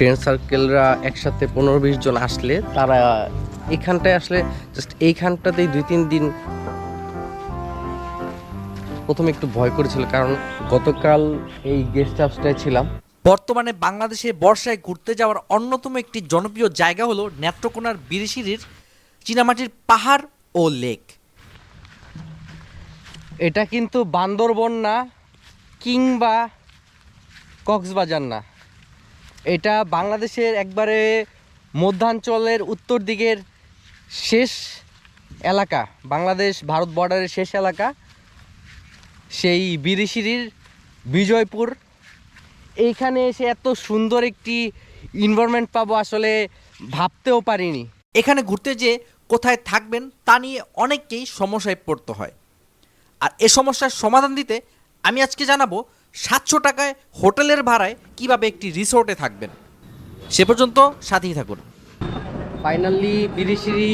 Friend সার্কেলরা একসাথে পনেরো বিশ জন আসলে তারা এখানটায় আসলে জাস্ট এইখানটাতেই দুই তিন দিন প্রথমে একটু ভয় করেছিল কারণ গতকাল এই গেস্ট হাউসটায় ছিলাম। বর্তমানে বাংলাদেশে বর্ষায় ঘুরতে যাওয়ার অন্যতম একটি জনপ্রিয় জায়গা হলো নেত্রকোনার বিরিশিরির চীনামাটির পাহাড় ও লেক। এটা কিন্তু বান্দরবন না কিংবা কক্সবাজার না। এটা বাংলাদেশের একবারে মধ্যাঞ্চলের উত্তর দিকের শেষ এলাকা, বাংলাদেশ ভারত বর্ডারের শেষ এলাকা, সেই বিরিশিরির বিজয়পুর। এইখানে এসে এত সুন্দর একটি ইনভারনমেন্ট পাবো আসলে ভাবতেও পারিনি। এখানে ঘুরতে যে কোথায় থাকবেন তা নিয়ে অনেককেই সমস্যায় পড়তে হয়। আর এ সমস্যার সমাধান দিতে আমি আজকে জানাব সাতশো টাকায় হোটেলের ভাড়ায় কীভাবে একটি রিসোর্টে থাকবেন? সে পর্যন্ত সাথেই থাকুন। ফাইনালি বিরিশিরি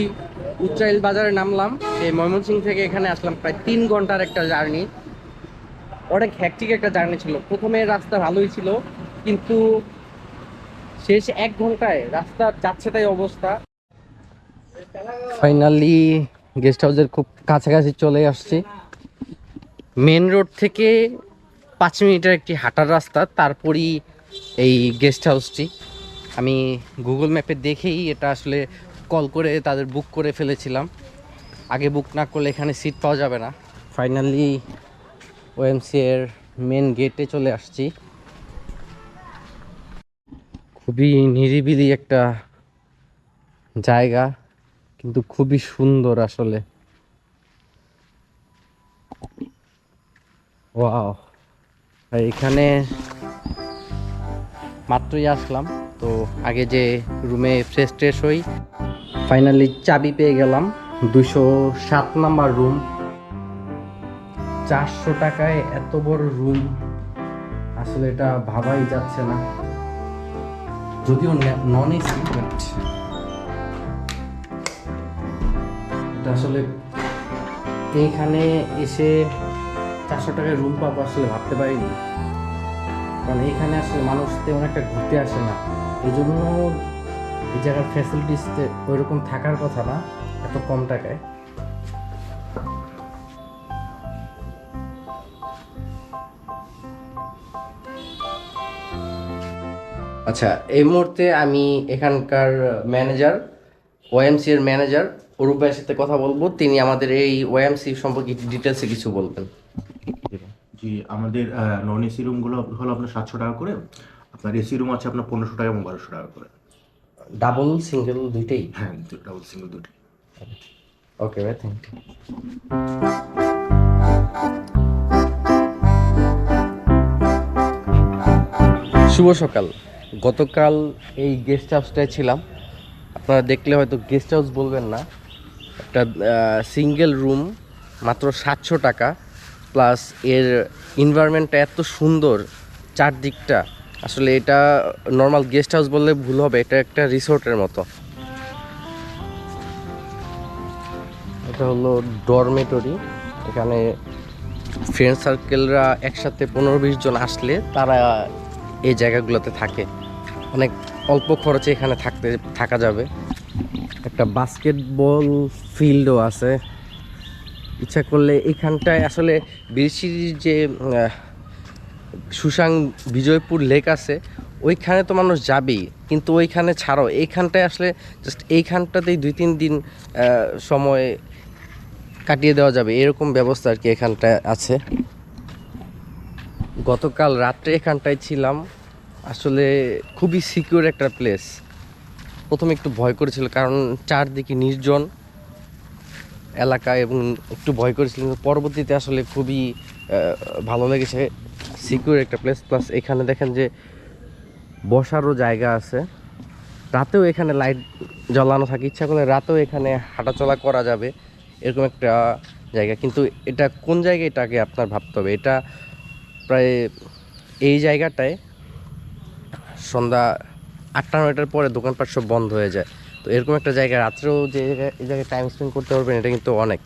উচ্চাইল বাজারে নামলাম। এই ময়মনসিং থেকে এখানে আসলাম প্রায় তিন ঘণ্টার একটা জার্নি। অনেক হ্যাকটিক একটা জার্নি ছিল। প্রথমে রাস্তা ভালোই ছিল, কিন্তু শেষ এক ঘন্টায় রাস্তা যাচ্ছে তাই অবস্থা। ফাইনালি গেস্ট হাউসের খুব কাছাকাছি চলে আসছি। মেন রোড থেকে পাঁচ মিনিটের একটি হাঁটার রাস্তা, তারপরই এই গেস্ট হাউসটি আমি গুগল ম্যাপে দেখেই এটা আসলে কল করে তাদের বুক করে ফেলেছিলাম। আগে বুক না করলে এখানে সিট পাওয়া যাবে না। ফাইনালি ওএমসি এর মেন গেটে চলে আসছি। খুবই নিরিবিলি একটা জায়গা, কিন্তু খুবই সুন্দর আসলে। ওয়াও এখানে মাত্রই আসলাম। তো আগে যে রুমে ফ্রেশ ট্রেশ হই ফাইনালি চাবি পেয়ে গেলাম। দুশো সাত নাম্বার রুম চারশো টাকায় এত বড় রুম আসলে এটা ভাবাই যাচ্ছে না। যদিও নন এসি বাট এটা আসলে এইখানে এসে চারশো টাকায় রুম পাবো আসলে ভাবতে পারিনি। কারণ এখানে আসলে মানুষ তেমন একটা ঘুরতে আসে না। এই জন্য এই জায়গার ফ্যাসিলিটিস ওইরকম থাকার কথা না, এত কম টাকায়। আচ্ছা এই মুহূর্তে আমি এখানকার ম্যানেজার ওএমসি এর ম্যানেজার অরূপ ভাইয়ের সাথে কথা বলব। তিনি আমাদের এই ওএমসি সম্পর্কে ডিটেলসে কিছু বলবেন। জি আমাদের নন এসি রুমগুলো হলো আপনার সাতশো টাকা করে আপনার এসি রুম আছে আপনার পনেরোশো টাকা এবং বারোশো টাকা করে। ডাবল সিঙ্গেল দুইটাই? হ্যাঁ ডাবল সিঙ্গেল দুটি ওকে ভাই থ্যাংক ইউ শুভ সকাল। গতকাল এই গেস্ট হাউসটায় ছিলাম। আপনারা দেখলে হয়তো গেস্ট হাউস বলবেন না। একটা সিঙ্গেল রুম মাত্র সাতশো টাকা প্লাস এর এনভায়রনমেন্টটা এত সুন্দর চারদিকটা। আসলে এটা নর্মাল গেস্ট হাউস বললে ভুল হবে, এটা একটা রিসোর্টের মতো। এটা হলো ডরমেটরি এখানে ফ্রেন্ড সার্কেলরা একসাথে পনেরো বিশ জন আসলে তারা এই জায়গাগুলোতে থাকে। অনেক অল্প খরচে এখানে থাকতে, থাকা যাবে। একটা বাস্কেটবল ফিল্ডও আছে। ইচ্ছা করলে এখানটায় আসলে বিরিশির যে সুশাং বিজয়পুর লেক আছে, ওইখানে তো মানুষ যাবেই। কিন্তু ওইখানে ছাড়াও এইখানটায় আসলে জাস্ট এইখানটাতেই দুই তিন দিন সময় কাটিয়ে দেওয়া যাবে। এরকম ব্যবস্থা আর কি এখানটায় আছে। গতকাল রাত্রে এখানটায় ছিলাম। আসলে খুবই সিকিউর একটা প্লেস প্রথমে একটু ভয় করেছিল, কারণ চারদিকে নির্জন এলাকা এবং একটু ভয় করেছিল, কিন্তু পরবর্তীতে আসলে খুবই ভালো লেগেছে। সিকিউর একটা প্লেস প্লাস এখানে দেখেন যে বসারও জায়গা আছে। রাতেও এখানে লাইট জ্বালানো থাকে, ইচ্ছা করলে রাতেও এখানে হাঁটাচলা করা যাবে, এরকম একটা জায়গা। কিন্তু এটা কোন জায়গায় এটাকে আপনার ভাবতে হবে। এটা প্রায় এই জায়গাটায় সন্ধ্যা আটটা, নয়টার পরে দোকানপাট সব বন্ধ হয়ে যায়। তো এরকম একটা জায়গায় রাত্রেও যে জায়গায়- এই জায়গায় টাইম স্পেন্ড করতে পারবেন, এটা কিন্তু অনেক।